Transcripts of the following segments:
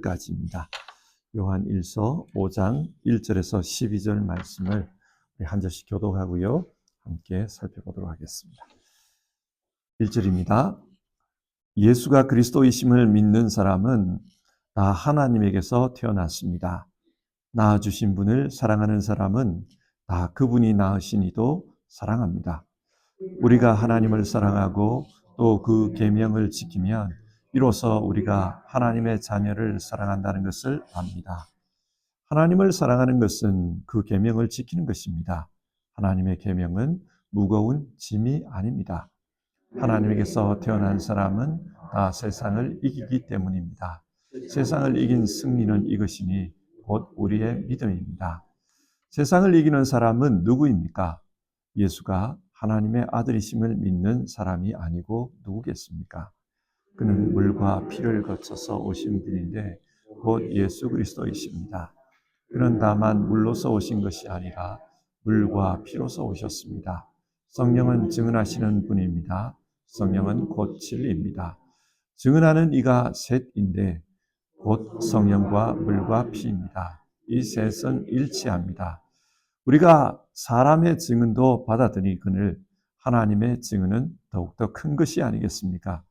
까지입니다. 요한 1서 5장 1절에서 12절 말씀을 한 절씩 교독하고요. 함께 살펴보도록 하겠습니다. 1절입니다. 예수가 그리스도이심을 믿는 사람은 다 하나님에게서 태어났습니다. 낳아주신 분을 사랑하는 사람은 다 그분이 낳으신 이도 사랑합니다. 우리가 하나님을 사랑하고 또 그 계명을 지키면 비로소 우리가 하나님의 자녀를 사랑한다는 것을 압니다. 하나님을 사랑하는 것은 그 계명을 지키는 것입니다. 하나님의 계명은 무거운 짐이 아닙니다. 하나님에게서 태어난 사람은 다 세상을 이기기 때문입니다. 세상을 이긴 승리는 이것이니 곧 우리의 믿음입니다. 세상을 이기는 사람은 누구입니까? 예수가 하나님의 아들이심을 믿는 사람이 아니고 누구겠습니까? 그는 물과 피를 거쳐서 오신 분인데 곧 예수 그리스도이십니다. 그는 다만 물로서 오신 것이 아니라 물과 피로서 오셨습니다. 성령은 증언하시는 분입니다. 성령은 곧 진리입니다. 증언하는 이가 셋인데 곧 성령과 물과 피입니다. 이 셋은 일치합니다. 우리가 사람의 증언도 받아들이거늘 하나님의 증언은 더욱더 큰 것이 아니겠습니까?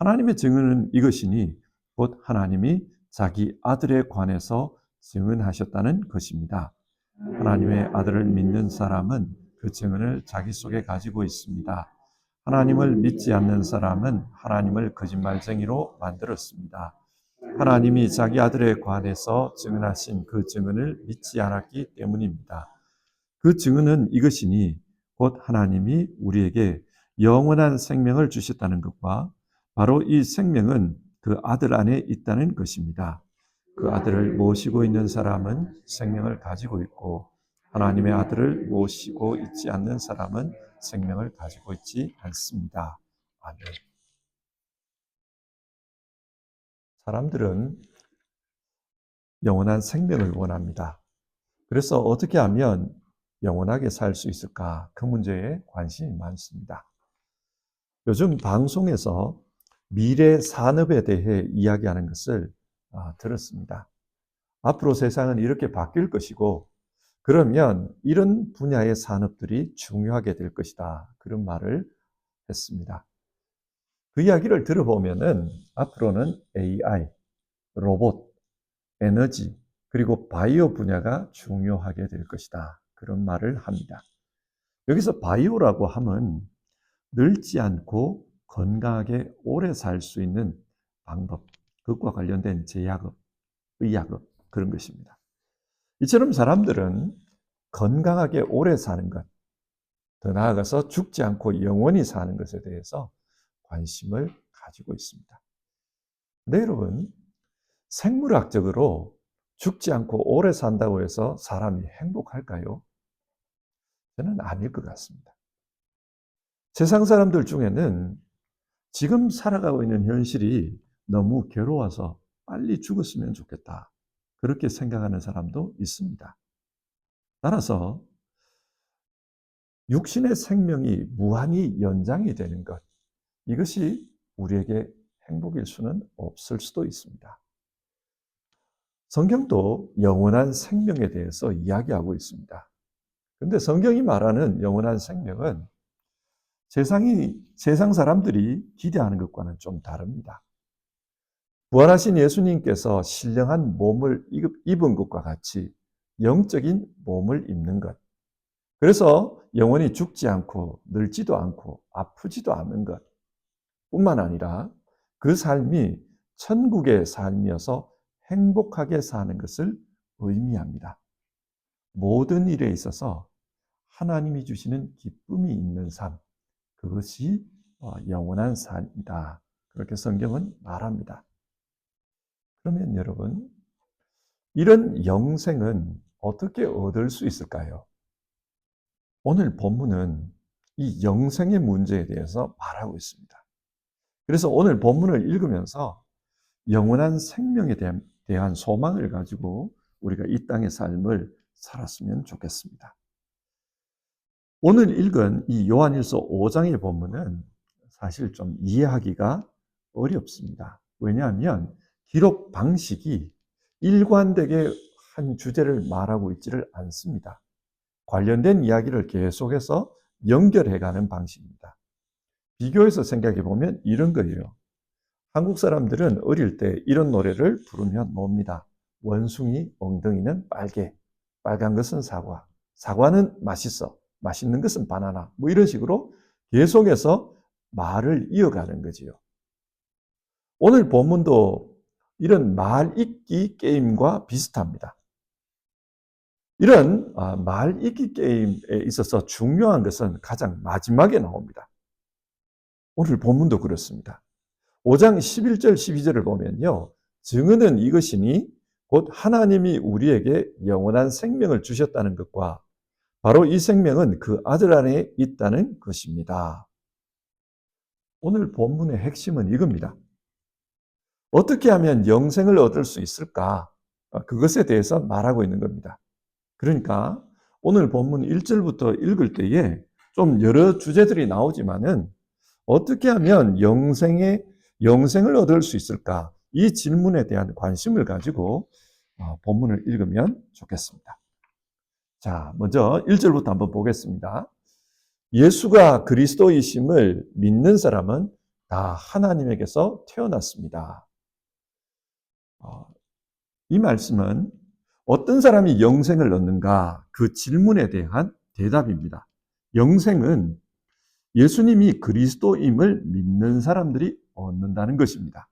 하나님의 증언은 이것이니 곧 하나님이 자기 아들에 관해서 증언하셨다는 것입니다. 하나님의 아들을 믿는 사람은 그 증언을 자기 속에 가지고 있습니다. 하나님을 믿지 않는 사람은 하나님을 거짓말쟁이로 만들었습니다. 하나님이 자기 아들에 관해서 증언하신 그 증언을 믿지 않았기 때문입니다. 그 증언은 이것이니 곧 하나님이 우리에게 영원한 생명을 주셨다는 것과 바로 이 생명은 그 아들 안에 있다는 것입니다. 그 아들을 모시고 있는 사람은 생명을 가지고 있고 하나님의 아들을 모시고 있지 않는 사람은 생명을 가지고 있지 않습니다. 아멘. 사람들은 영원한 생명을 원합니다. 그래서 어떻게 하면 영원하게 살 수 있을까? 그 문제에 관심이 많습니다. 요즘 방송에서 미래 산업에 대해 이야기하는 것을 아, 들었습니다. 앞으로 세상은 이렇게 바뀔 것이고, 그러면 이런 분야의 산업들이 중요하게 될 것이다. 그런 말을 했습니다. 그 이야기를 들어보면은 앞으로는 AI, 로봇, 에너지, 그리고 바이오 분야가 중요하게 될 것이다. 그런 말을 합니다. 여기서 바이오라고 하면 늙지 않고 건강하게 오래 살 수 있는 방법, 그것과 관련된 제약업, 의약업, 그런 것입니다. 이처럼 사람들은 건강하게 오래 사는 것, 더 나아가서 죽지 않고 영원히 사는 것에 대해서 관심을 가지고 있습니다. 근데 여러분, 생물학적으로 죽지 않고 오래 산다고 해서 사람이 행복할까요? 저는 아닐 것 같습니다. 세상 사람들 중에는 지금 살아가고 있는 현실이 너무 괴로워서 빨리 죽었으면 좋겠다. 그렇게 생각하는 사람도 있습니다. 따라서 육신의 생명이 무한히 연장이 되는 것, 이것이 우리에게 행복일 수는 없을 수도 있습니다. 성경도 영원한 생명에 대해서 이야기하고 있습니다. 근데 성경이 말하는 영원한 생명은 세상이, 세상 사람들이 기대하는 것과는 좀 다릅니다. 부활하신 예수님께서 신령한 몸을 입은 것과 같이 영적인 몸을 입는 것. 그래서 영원히 죽지 않고 늙지도 않고 아프지도 않는 것. 뿐만 아니라 그 삶이 천국의 삶이어서 행복하게 사는 것을 의미합니다. 모든 일에 있어서 하나님이 주시는 기쁨이 있는 삶, 그것이 어, 영원한 삶이다. 그렇게 성경은 말합니다. 그러면 여러분, 이런 영생은 어떻게 얻을 수 있을까요? 오늘 본문은 이 영생의 문제에 대해서 말하고 있습니다. 그래서 오늘 본문을 읽으면서 영원한 생명에 대한, 대한 소망을 가지고 우리가 이 땅의 삶을 살았으면 좋겠습니다. 오늘 읽은 이 요한일서 5장의 본문은 사실 좀 이해하기가 어렵습니다. 왜냐하면 기록 방식이 일관되게 한 주제를 말하고 있지를 않습니다. 관련된 이야기를 계속해서 연결해가는 방식입니다. 비교해서 생각해 보면 이런 거예요. 한국 사람들은 어릴 때 이런 노래를 부르면 뭡니다. 원숭이 엉덩이는 빨개, 빨간 것은 사과, 사과는 맛있어, 맛있는 것은 바나나. 뭐 이런 식으로 계속해서 말을 이어가는 거지요. 오늘 본문도 이런 말 읽기 게임과 비슷합니다. 이런 아, 말 읽기 게임에 있어서 중요한 것은 가장 마지막에 나옵니다. 오늘 본문도 그렇습니다. 5장 11절 12절을 보면요. 증언은 이것이니 곧 하나님이 우리에게 영원한 생명을 주셨다는 것과 바로 이 생명은 그 아들 안에 있다는 것입니다. 오늘 본문의 핵심은 이겁니다. 어떻게 하면 영생을 얻을 수 있을까? 그것에 대해서 말하고 있는 겁니다. 그러니까 오늘 본문 1절부터 읽을 때에 좀 여러 주제들이 나오지만은 어떻게 하면 영생의 영생을 얻을 수 있을까? 이 질문에 대한 관심을 가지고 어, 본문을 읽으면 좋겠습니다. 자, 먼저 1절부터 한번 보겠습니다. 예수가 그리스도이심을 믿는 사람은 다 하나님에게서 태어났습니다. 어, 이 말씀은 어떤 사람이 영생을 얻는가 그 질문에 대한 대답입니다. 영생은 예수님이 그리스도임을 믿는 사람들이 얻는다는 것입니다.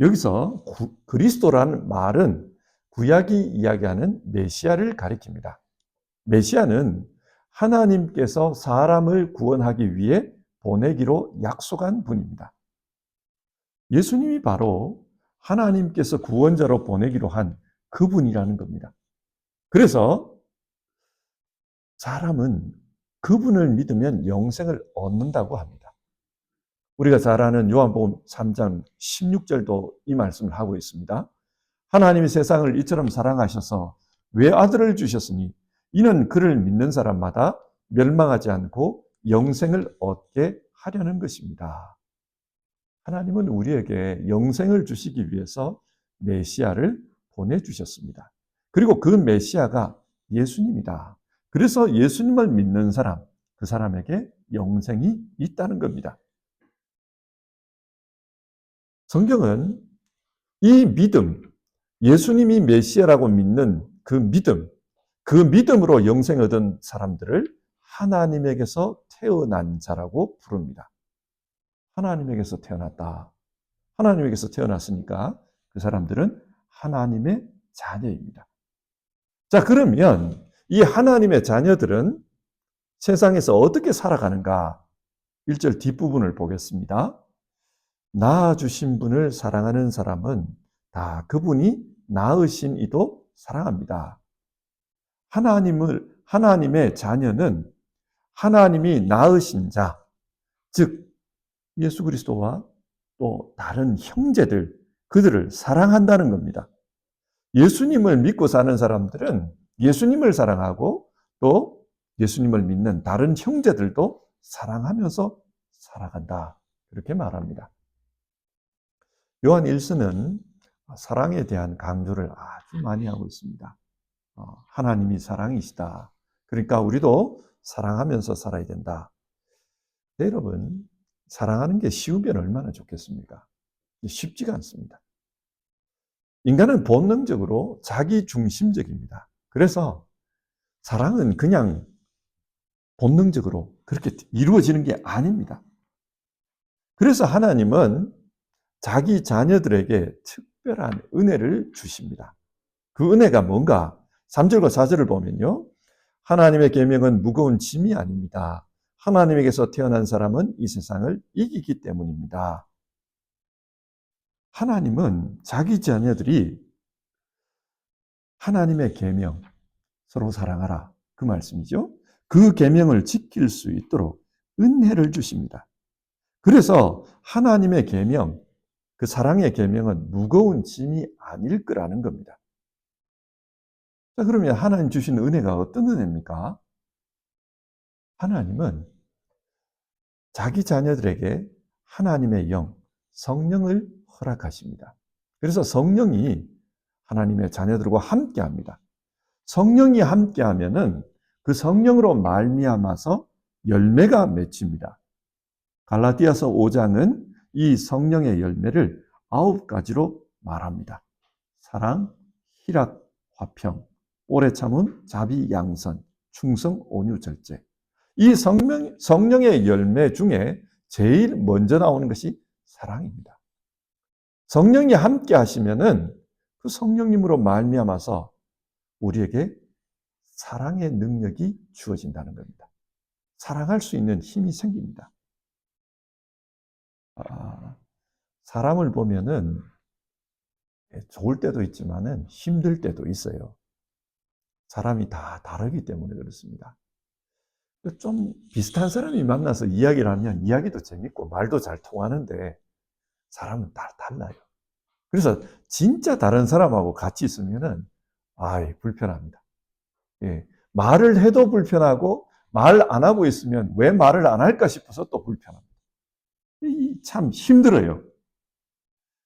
여기서 구, 그리스도라는 말은 구약이 이야기하는 메시아를 가리킵니다. 메시아는 하나님께서 사람을 구원하기 위해 보내기로 약속한 분입니다. 예수님이 바로 하나님께서 구원자로 보내기로 한 그분이라는 겁니다. 그래서 사람은 그분을 믿으면 영생을 얻는다고 합니다. 우리가 잘 아는 요한복음 3장 16절도 이 말씀을 하고 있습니다. 하나님이 세상을 이처럼 사랑하셔서 왜 아들을 주셨으니 이는 그를 믿는 사람마다 멸망하지 않고 영생을 얻게 하려는 것입니다. 하나님은 우리에게 영생을 주시기 위해서 메시아를 보내주셨습니다. 그리고 그 메시아가 예수님이다. 그래서 예수님을 믿는 사람, 그 사람에게 영생이 있다는 겁니다. 성경은 이 믿음, 예수님이 메시아라고 믿는 그 믿음, 그 믿음으로 영생 얻은 사람들을 하나님에게서 태어난 자라고 부릅니다. 하나님에게서 태어났다. 하나님에게서 태어났으니까 그 사람들은 하나님의 자녀입니다. 자, 그러면 이 하나님의 자녀들은 세상에서 어떻게 살아가는가? 1절 뒷부분을 보겠습니다. 낳아주신 분을 사랑하는 사람은 다 그분이 낳으신 이도 사랑합니다. 하나님을, 하나님의 자녀는 하나님이 낳으신 자, 즉, 예수 그리스도와 또 다른 형제들, 그들을 사랑한다는 겁니다. 예수님을 믿고 사는 사람들은 예수님을 사랑하고 또 예수님을 믿는 다른 형제들도 사랑하면서 살아간다. 이렇게 말합니다. 요한 1서는 사랑에 대한 강조를 아주 많이 하고 있습니다. 어, 하나님이 사랑이시다. 그러니까 우리도 사랑하면서 살아야 된다. 네, 여러분, 사랑하는 게 쉬우면 얼마나 좋겠습니까? 쉽지가 않습니다. 인간은 본능적으로 자기 중심적입니다. 그래서 사랑은 그냥 본능적으로 그렇게 이루어지는 게 아닙니다. 그래서 하나님은 자기 자녀들에게 특별한 은혜를 주십니다. 그 은혜가 뭔가? 3절과 4절을 보면요. 하나님의 계명은 무거운 짐이 아닙니다. 하나님에게서 태어난 사람은 이 세상을 이기기 때문입니다. 하나님은 자기 자녀들이 하나님의 계명 서로 사랑하라 그 말씀이죠. 그 계명을 지킬 수 있도록 은혜를 주십니다. 그래서 하나님의 계명, 그 사랑의 계명은 무거운 짐이 아닐 거라는 겁니다. 자, 그러면 하나님 주신 은혜가 어떤 은혜입니까? 하나님은 자기 자녀들에게 하나님의 영, 성령을 허락하십니다. 그래서 성령이 하나님의 자녀들과 함께 합니다. 성령이 함께 하면은 그 성령으로 말미암아서 열매가 맺힙니다. 갈라디아서 5장은 이 성령의 열매를 아홉 가지로 말합니다. 사랑, 희락, 화평, 오래 참음, 자비, 양선, 충성, 온유, 절제. 이 성령, 성령의 열매 중에 제일 먼저 나오는 것이 사랑입니다. 성령이 함께 하시면은 그 성령님으로 말미암아서 우리에게 사랑의 능력이 주어진다는 겁니다. 사랑할 수 있는 힘이 생깁니다. 아, 사람을 보면은 예, 좋을 때도 있지만은 힘들 때도 있어요. 사람이 다 다르기 때문에 그렇습니다. 좀 비슷한 사람이 만나서 이야기를 하면 이야기도 재밌고 말도 잘 통하는데 사람은 다 달라요. 그래서 진짜 다른 사람하고 같이 있으면은 아, 불편합니다. 예. 말을 해도 불편하고 말 안 하고 있으면 왜 말을 안 할까 싶어서 또 불편합니다. 참 힘들어요.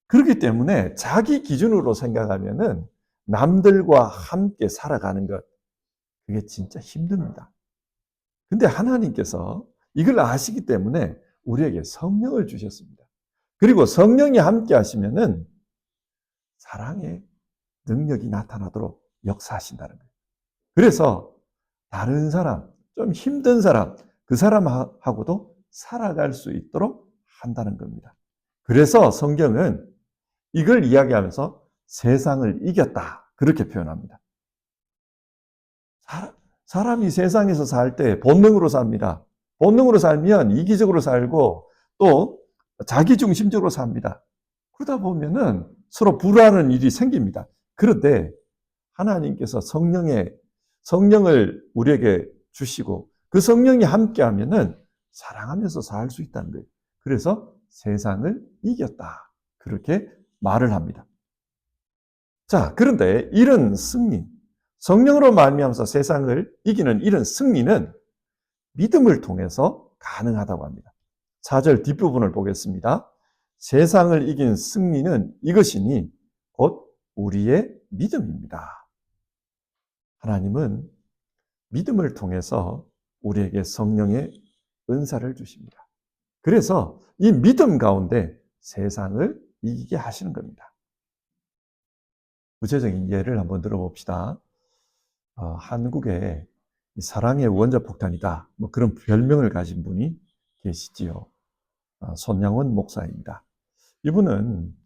그렇기 때문에 자기 기준으로 생각하면은 남들과 함께 살아가는 것, 그게 진짜 힘듭니다. 근데 하나님께서 이걸 아시기 때문에 우리에게 성령을 주셨습니다. 그리고 성령이 함께 하시면은 사랑의 능력이 나타나도록 역사하신다는 거예요. 그래서 다른 사람, 좀 힘든 사람, 그 사람하고도 살아갈 수 있도록 한다는 겁니다. 그래서 성경은 이걸 이야기하면서 세상을 이겼다. 그렇게 표현합니다. 사람이 세상에서 살 때 본능으로 삽니다. 본능으로 살면 이기적으로 살고 또 자기중심적으로 삽니다. 그러다 보면은 서로 불화하는 일이 생깁니다. 그런데 하나님께서 성령의 성령을 우리에게 주시고 그 성령이 함께 하면은 사랑하면서 살 수 있다는 거예요. 그래서 세상을 이겼다. 그렇게 말을 합니다. 자, 그런데 이런 승리, 성령으로 말미암아서 세상을 이기는 이런 승리는 믿음을 통해서 가능하다고 합니다. 4절 뒷부분을 보겠습니다. 세상을 이긴 승리는 이것이니 곧 우리의 믿음입니다. 하나님은 믿음을 통해서 우리에게 성령의 은사를 주십니다. 그래서 이 믿음 가운데 세상을 이기게 하시는 겁니다. 구체적인 예를 한번 들어봅시다. 어, 한국에 사랑의 원자폭탄이다. 뭐 그런 별명을 가진 분이 계시지요. 어, 손양원 목사입니다. 이분은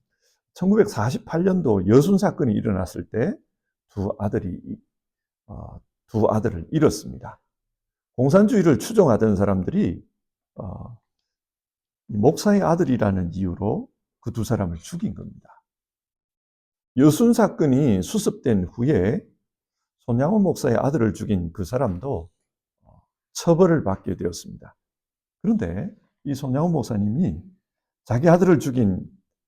1948년도 여순 사건이 일어났을 때 두 아들이 어, 두 아들을 잃었습니다. 공산주의를 추종하던 사람들이 어, 목사의 아들이라는 이유로 그 두 사람을 죽인 겁니다. 여순 사건이 수습된 후에 손양원 목사의 아들을 죽인 그 사람도 어, 처벌을 받게 되었습니다. 그런데 이 손양원 목사님이 자기 아들을 죽인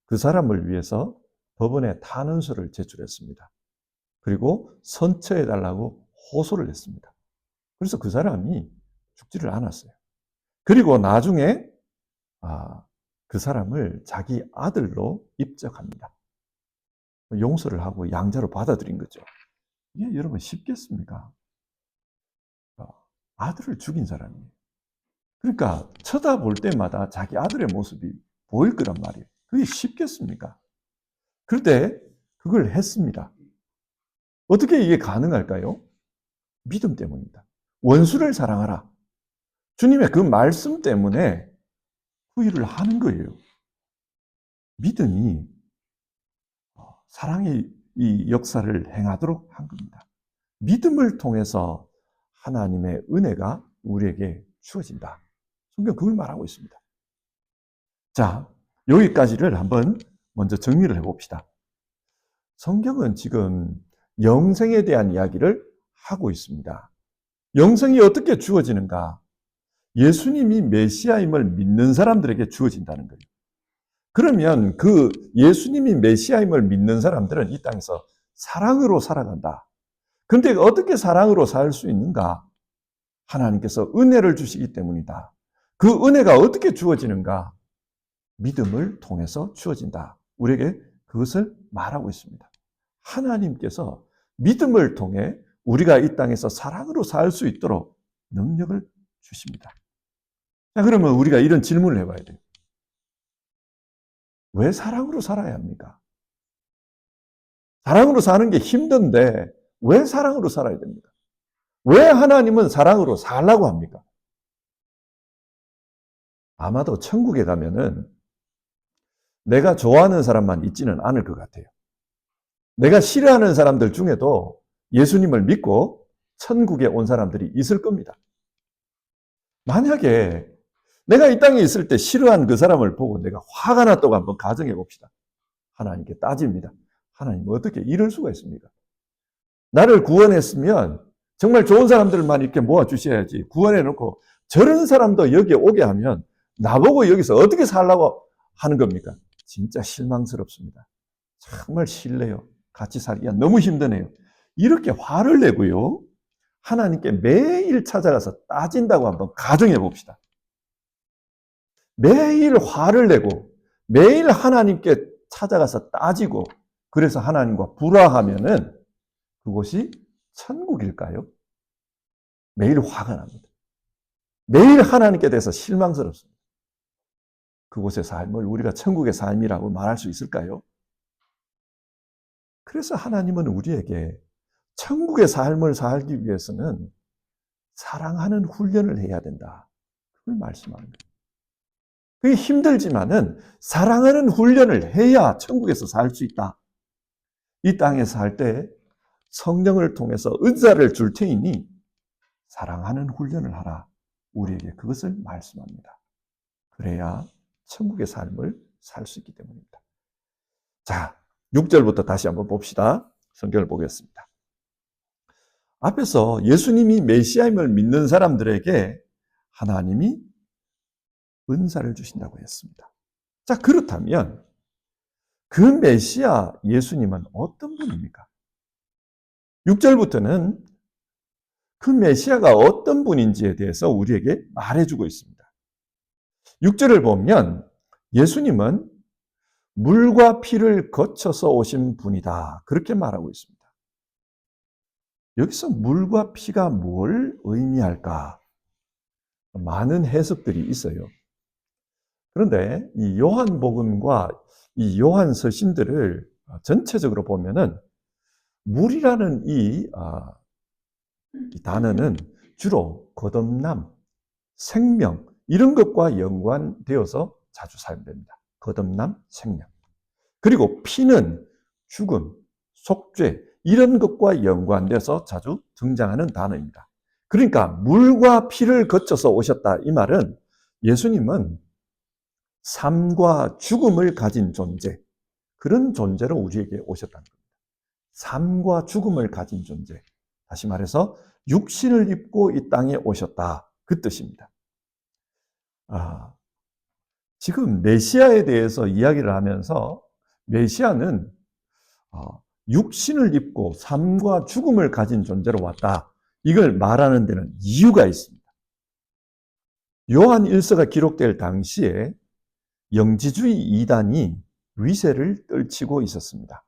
그 사람을 위해서 법원에 탄원서를 제출했습니다. 그리고 선처해 달라고 호소를 했습니다. 그래서 그 사람이 죽지를 않았어요. 그리고 나중에 아, 그 사람을 자기 아들로 입적합니다. 용서를 하고 양자로 받아들인 거죠. 이게 여러분 쉽겠습니까? 어, 아들을 죽인 사람이에요. 그러니까 쳐다볼 때마다 자기 아들의 모습이 보일 거란 말이에요. 그게 쉽겠습니까? 그런데 그걸 했습니다. 어떻게 이게 가능할까요? 믿음 때문입니다. 원수를 사랑하라. 주님의 그 말씀 때문에 후일을 하는 거예요. 믿음이 어, 사랑의 이 역사를 행하도록 한 겁니다. 믿음을 통해서 하나님의 은혜가 우리에게 주어진다. 성경 그걸 말하고 있습니다. 자, 여기까지를 한번 먼저 정리를 해봅시다. 성경은 지금 영생에 대한 이야기를 하고 있습니다. 영생이 어떻게 주어지는가? 예수님이 메시아임을 믿는 사람들에게 주어진다는 거예요. 그러면 그 예수님이 메시아임을 믿는 사람들은 이 땅에서 사랑으로 살아간다. 근데 어떻게 사랑으로 살 수 있는가? 하나님께서 은혜를 주시기 때문이다. 그 은혜가 어떻게 주어지는가? 믿음을 통해서 주어진다. 우리에게 그것을 말하고 있습니다. 하나님께서 믿음을 통해 우리가 이 땅에서 사랑으로 살 수 있도록 능력을 주십니다. 자, 그러면 우리가 이런 질문을 해봐야 돼요. 왜 사랑으로 살아야 합니까? 사랑으로 사는 게 힘든데 왜 사랑으로 살아야 됩니까? 왜 하나님은 사랑으로 살라고 합니까? 아마도 천국에 가면은 내가 좋아하는 사람만 있지는 않을 것 같아요. 내가 싫어하는 사람들 중에도 예수님을 믿고 천국에 온 사람들이 있을 겁니다. 만약에 내가 이 땅에 있을 때 싫어한 그 사람을 보고 내가 화가 났다고 한번 가정해 봅시다. 하나님께 따집니다. 하나님 어떻게 이럴 수가 있습니까? 나를 구원했으면 정말 좋은 사람들만 이렇게 모아 주셔야지 구원해 놓고 저런 사람도 여기에 오게 하면 나보고 여기서 어떻게 살라고 하는 겁니까? 진짜 실망스럽습니다. 정말 실례요. 같이 살기가 너무 힘드네요. 이렇게 화를 내고요. 하나님께 매일 찾아가서 따진다고 한번 가정해 봅시다. 매일 화를 내고 매일 하나님께 찾아가서 따지고 그래서 하나님과 불화하면은 그곳이 천국일까요? 매일 화가 납니다. 매일 하나님께 대해서 실망스럽습니다. 그곳의 삶을 우리가 천국의 삶이라고 말할 수 있을까요? 그래서 하나님은 우리에게 천국의 삶을 살기 위해서는 사랑하는 훈련을 해야 된다. 그걸 말씀합니다. 그게 힘들지만은 사랑하는 훈련을 해야 천국에서 살 수 있다. 이 땅에서 살때 성령을 통해서 은사를 줄 테이니 사랑하는 훈련을 하라. 우리에게 그것을 말씀합니다. 그래야 천국의 삶을 살 수 있기 때문입니다. 자, 6절부터 다시 한번 봅시다. 성경을 보겠습니다. 앞에서 예수님이 메시아임을 믿는 사람들에게 하나님이 은사를 주신다고 했습니다. 자, 그렇다면 그 메시아 예수님은 어떤 분입니까? 6절부터는 그 메시아가 어떤 분인지에 대해서 우리에게 말해주고 있습니다. 6절을 보면 예수님은 물과 피를 거쳐서 오신 분이다. 그렇게 말하고 있습니다. 여기서 물과 피가 뭘 의미할까? 많은 해석들이 있어요. 그런데 이 요한복음과 이 요한 서 신들을 전체적으로 보면은 물이라는 이, 아, 이 단어는 주로 거듭남, 생명 이런 것과 연관되어서 자주 사용됩니다. 거듭남, 생명. 그리고 피는 죽음, 속죄 이런 것과 연관돼서 자주 등장하는 단어입니다. 그러니까 물과 피를 거쳐서 오셨다 이 말은 예수님은 삶과 죽음을 가진 존재, 그런 존재로 우리에게 오셨다는 겁니다. 삶과 죽음을 가진 존재. 다시 말해서 육신을 입고 이 땅에 오셨다. 그 뜻입니다. 아, 지금 메시아에 대해서 이야기를 하면서 메시아는 어, 육신을 입고 삶과 죽음을 가진 존재로 왔다. 이걸 말하는 데는 이유가 있습니다. 요한 1서가 기록될 당시에 영지주의 이단이 위세를 떨치고 있었습니다.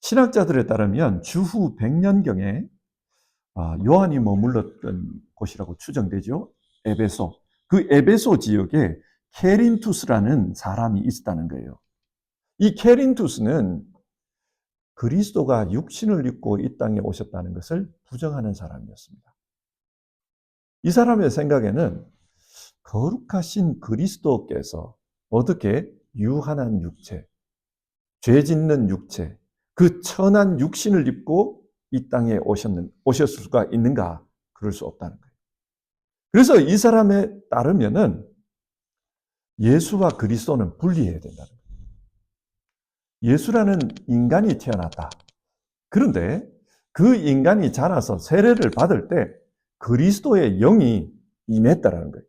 신학자들에 따르면 주후 100년경에 아, 요한이 머물렀던 곳이라고 추정되죠. 에베소. 그 에베소 지역에 케린투스라는 사람이 있었다는 거예요. 이 케린투스는 그리스도가 육신을 입고 이 땅에 오셨다는 것을 부정하는 사람이었습니다. 이 사람의 생각에는 거룩하신 그리스도께서 어떻게 유한한 육체, 죄 짓는 육체, 그 천한 육신을 입고 이 땅에 오셨는, 오셨을 수가 있는가? 그럴 수 없다는 거예요. 그래서 이 사람에 따르면은 예수와 그리스도는 분리해야 된다는 거예요. 예수라는 인간이 태어났다. 그런데 그 인간이 자라서 세례를 받을 때 그리스도의 영이 임했다라는 거예요.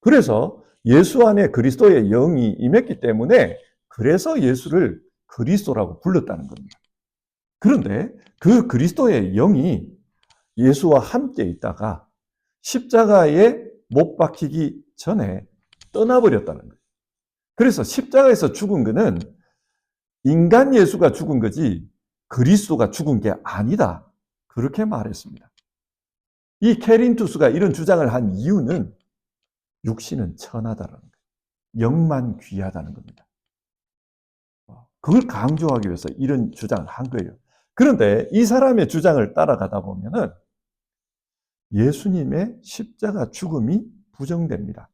그래서 예수 안에 그리스도의 영이 임했기 때문에 그래서 예수를 그리스도라고 불렀다는 겁니다. 그런데 그 그리스도의 영이 예수와 함께 있다가 십자가에 못 박히기 전에 떠나버렸다는 거예요. 그래서 십자가에서 죽은 그는 인간 예수가 죽은 거지 그리스도가 죽은 게 아니다. 그렇게 말했습니다. 이 케린투스가 이런 주장을 한 이유는 육신은 천하다라는 거예요. 영만 귀하다는 겁니다. 그걸 강조하기 위해서 이런 주장을 한 거예요. 그런데 이 사람의 주장을 따라가다 보면은 예수님의 십자가 죽음이 부정됩니다.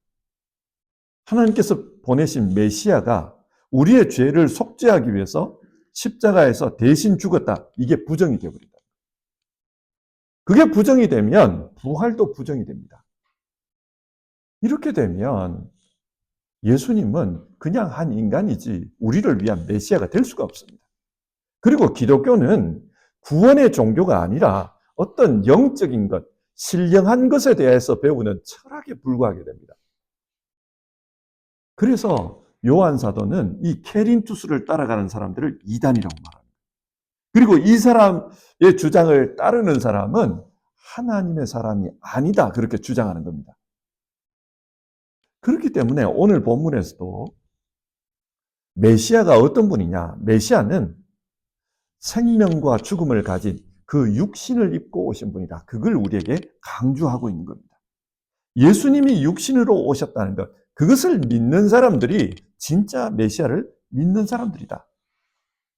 하나님께서 보내신 메시아가 우리의 죄를 속죄하기 위해서 십자가에서 대신 죽었다. 이게 부정이 되어버린다. 그게 부정이 되면 부활도 부정이 됩니다. 이렇게 되면 예수님은 그냥 한 인간이지 우리를 위한 메시아가 될 수가 없습니다. 그리고 기독교는 구원의 종교가 아니라 어떤 영적인 것, 신령한 것에 대해서 배우는 철학에 불과하게 됩니다. 그래서 요한 사도는 이 케린투스를 따라가는 사람들을 이단이라고 말합니다. 그리고 이 사람의 주장을 따르는 사람은 하나님의 사람이 아니다 그렇게 주장하는 겁니다. 그렇기 때문에 오늘 본문에서도 메시아가 어떤 분이냐? 메시아는 생명과 죽음을 가진 그 육신을 입고 오신 분이다. 그걸 우리에게 강조하고 있는 겁니다. 예수님이 육신으로 오셨다는 것, 그것을 믿는 사람들이 진짜 메시아를 믿는 사람들이다.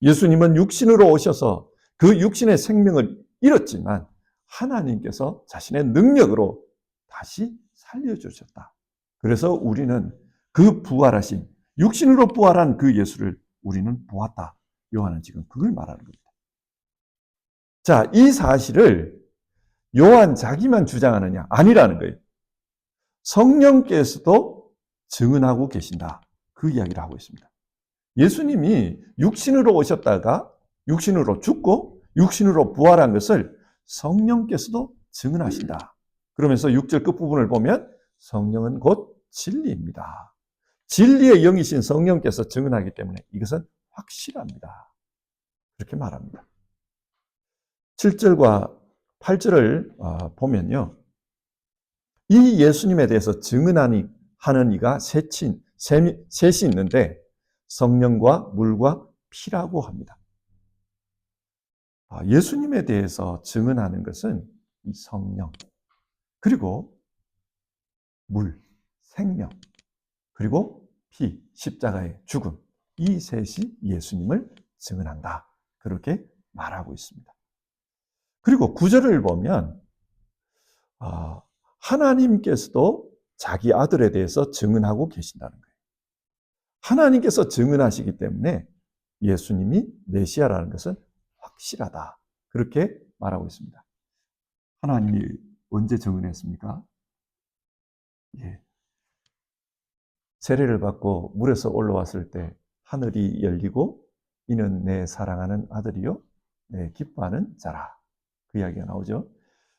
예수님은 육신으로 오셔서 그 육신의 생명을 잃었지만 하나님께서 자신의 능력으로 다시 살려주셨다. 그래서 우리는 그 부활하신 육신으로 부활한 그 예수를 우리는 보았다. 요한은 지금 그걸 말하는 겁니다. 자, 이 사실을 요한 자기만 주장하느냐? 아니라는 거예요. 성령께서도 증언하고 계신다. 그 이야기를 하고 있습니다. 예수님이 육신으로 오셨다가 육신으로 죽고 육신으로 부활한 것을 성령께서도 증언하신다. 그러면서 6절 끝부분을 보면 성령은 곧 진리입니다. 진리의 영이신 성령께서 증언하기 때문에 이것은 확실합니다. 그렇게 말합니다. 7절과 8절을 어, 보면요. 이 예수님에 대해서 증언하니 하는 이가 셋이, 셋이 있는데 성령과 물과 피라고 합니다. 아, 예수님에 대해서 증언하는 것은 이 성령, 그리고 물, 생명, 그리고 피, 십자가의 죽음. 이 셋이 예수님을 증언한다. 그렇게 말하고 있습니다. 그리고 구절을 보면 아, 하나님께서도 자기 아들에 대해서 증언하고 계신다는 거예요. 하나님께서 증언하시기 때문에 예수님이 메시아라는 것은 확실하다. 그렇게 말하고 있습니다. 하나님이 언제 증언했습니까? 예. 세례를 받고 물에서 올라왔을 때 하늘이 열리고 이는 내 사랑하는 아들이요 내 기뻐하는 자라. 그 이야기가 나오죠.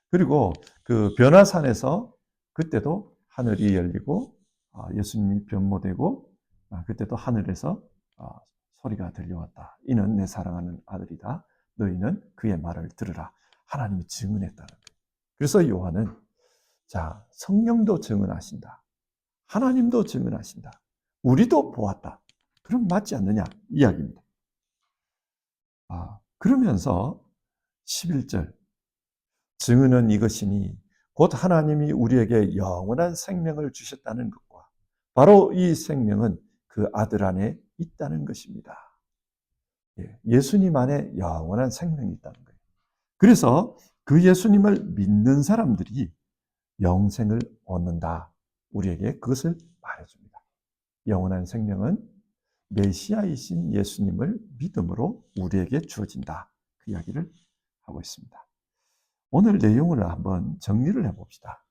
그리고 그 변화산에서 그때도 하늘이 열리고 아, 예수님이 변모되고 아, 그때도 하늘에서 아, 소리가 들려왔다. 이는 내 사랑하는 아들이다. 너희는 그의 말을 들으라. 하나님이 증언했다는 거예요. 그래서 요한은 자 성령도 증언하신다. 하나님도 증언하신다. 우리도 보았다. 그럼 맞지 않느냐? 이야기입니다. 아, 그러면서 11절 증언은 이것이니 곧 하나님이 우리에게 영원한 생명을 주셨다는 것과 바로 이 생명은 그 아들 안에 있다는 것입니다. 예, 예수님 안에 영원한 생명이 있다는 거예요. 그래서 그 예수님을 믿는 사람들이 영생을 얻는다. 우리에게 그것을 말해줍니다. 영원한 생명은 메시아이신 예수님을 믿음으로 우리에게 주어진다. 그 이야기를 하고 있습니다. 오늘 내용을 한번 정리를 해봅시다.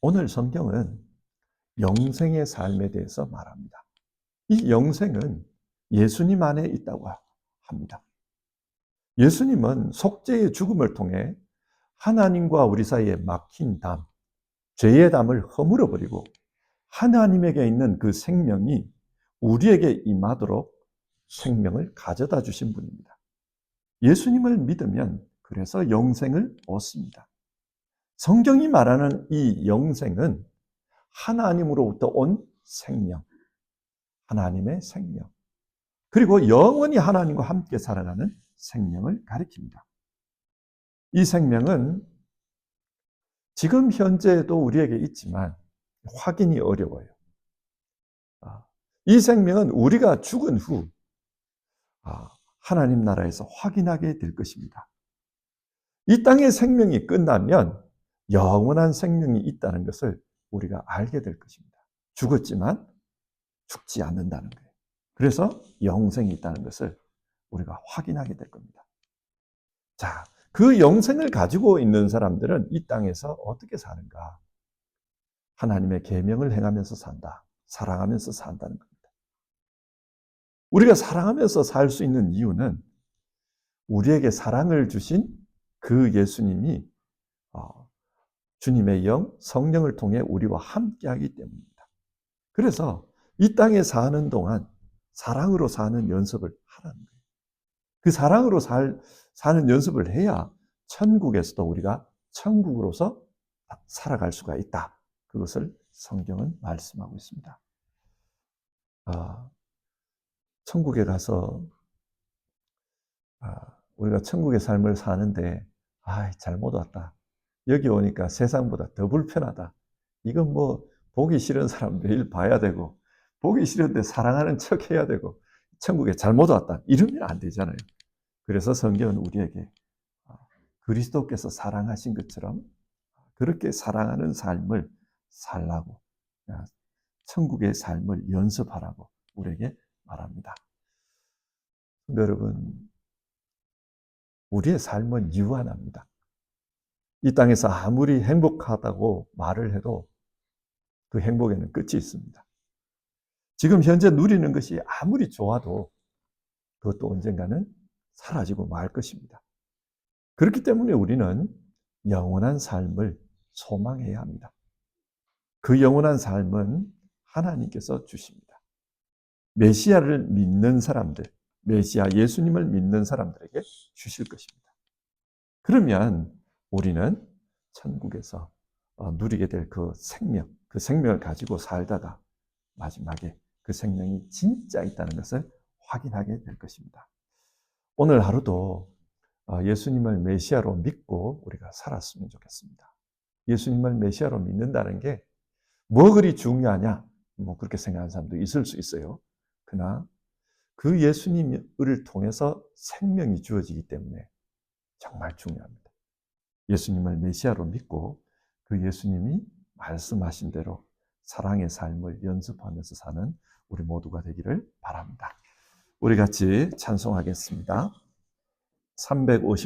오늘 성경은 영생의 삶에 대해서 말합니다. 이 영생은 예수님 안에 있다고 합니다. 예수님은 속죄의 죽음을 통해 하나님과 우리 사이에 막힌 담, 죄의 담을 허물어 버리고 하나님에게 있는 그 생명이 우리에게 임하도록 생명을 가져다 주신 분입니다. 예수님을 믿으면 그래서 영생을 얻습니다. 성경이 말하는 이 영생은 하나님으로부터 온 생명, 하나님의 생명, 그리고 영원히 하나님과 함께 살아가는 생명을 가리킵니다. 이 생명은 지금 현재도 우리에게 있지만 확인이 어려워요. 아, 이 생명은 우리가 죽은 후 아, 하나님 나라에서 확인하게 될 것입니다. 이 땅의 생명이 끝나면 영원한 생명이 있다는 것을 우리가 알게 될 것입니다. 죽었지만 죽지 않는다는 거예요. 그래서 영생이 있다는 것을 우리가 확인하게 될 겁니다. 자, 그 영생을 가지고 있는 사람들은 이 땅에서 어떻게 사는가? 하나님의 계명을 행하면서 산다. 사랑하면서 산다는 겁니다. 우리가 사랑하면서 살 수 있는 이유는 우리에게 사랑을 주신 그 예수님이 어, 주님의 영, 성령을 통해 우리와 함께하기 때문입니다. 그래서 이 땅에 사는 동안 사랑으로 사는 연습을 하라는 거예요. 그 사랑으로 살, 사는 연습을 해야 천국에서도 우리가 천국으로서 살아갈 수가 있다. 그것을 성경은 말씀하고 있습니다. 아, 천국에 가서 아, 우리가 천국의 삶을 사는데 아, 잘못 왔다. 여기 오니까 세상보다 더 불편하다. 이건 뭐 보기 싫은 사람 매일 봐야 되고 보기 싫은데 사랑하는 척 해야 되고 천국에 잘못 왔다. 이러면 안 되잖아요. 그래서 성경은 우리에게 아, 그리스도께서 사랑하신 것처럼 그렇게 사랑하는 삶을 살라고 아, 천국의 삶을 연습하라고 우리에게 말합니다. 여러분, 우리의 삶은 유한합니다. 이 땅에서 아무리 행복하다고 말을 해도 그 행복에는 끝이 있습니다. 지금 현재 누리는 것이 아무리 좋아도 그것도 언젠가는 사라지고 말 것입니다. 그렇기 때문에 우리는 영원한 삶을 소망해야 합니다. 그 영원한 삶은 하나님께서 주십니다. 메시아를 믿는 사람들, 메시아 예수님을 믿는 사람들에게 주실 것입니다. 그러면 우리는 천국에서 어, 누리게 될 그 생명, 그 생명을 가지고 살다가 마지막에 그 생명이 진짜 있다는 것을 확인하게 될 것입니다. 오늘 하루도 어, 예수님을 메시아로 믿고 우리가 살았으면 좋겠습니다. 예수님을 메시아로 믿는다는 게 뭐 그리 중요하냐? 뭐 그렇게 생각하는 사람도 있을 수 있어요. 그러나 그 예수님을 통해서 생명이 주어지기 때문에 정말 중요합니다. 예수님을 메시아로 믿고 그 예수님이 말씀하신 대로 사랑의 삶을 연습하면서 사는 우리 모두가 되기를 바랍니다. 우리 같이 찬송하겠습니다. 350